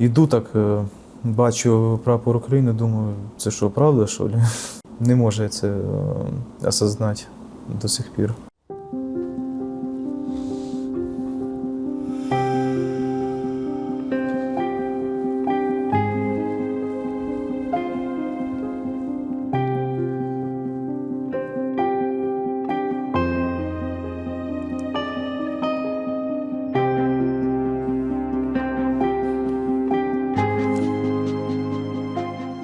Іду так, е, бачу прапор України, думаю, це що, правда, що ли? Не може це е, осознати до сих пір.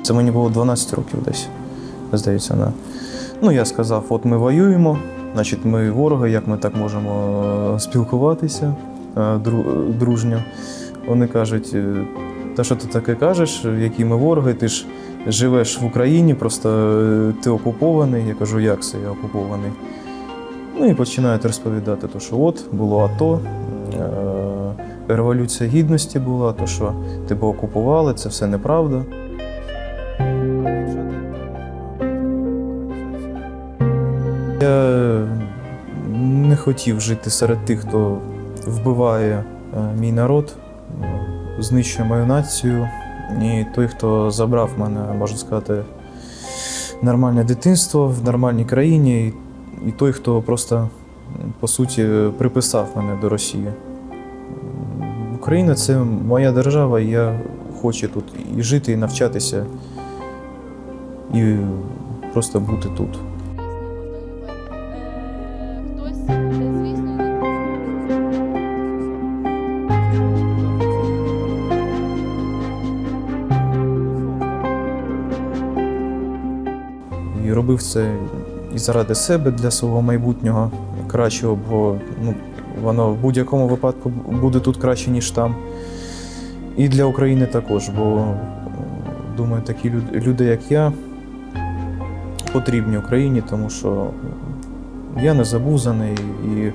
Це мені було 12 років десь, здається. Да. Ну, я сказав: от ми воюємо, значить, ми вороги, як ми так можемо е, спілкуватися е, дружньо. Вони кажуть, е, та що ти таке кажеш, які ми вороги, ти ж живеш в Україні, просто ти окупований. Я кажу, як це я окупований. Ну і починають розповідати, то, що от було АТО, революція гідності була, то що тебе окупували, це все неправда. Я не хотів жити серед тих, хто вбиває е, мій народ, знищує мою націю. І той, хто забрав мене, можна сказати, нормальне дитинство в нормальній країні, і той, хто просто, по суті, приписав мене до Росії. Україна це моя держава, і я хочу тут і жити, і навчатися, і просто бути тут. І робив це і заради себе для свого майбутнього кращого, бо ну, воно в будь-якому випадку буде тут краще, ніж там. І для України також, бо думаю, такі люд- люди, як я, потрібні Україні, тому що я не забузаний і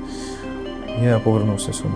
я повернувся сюди.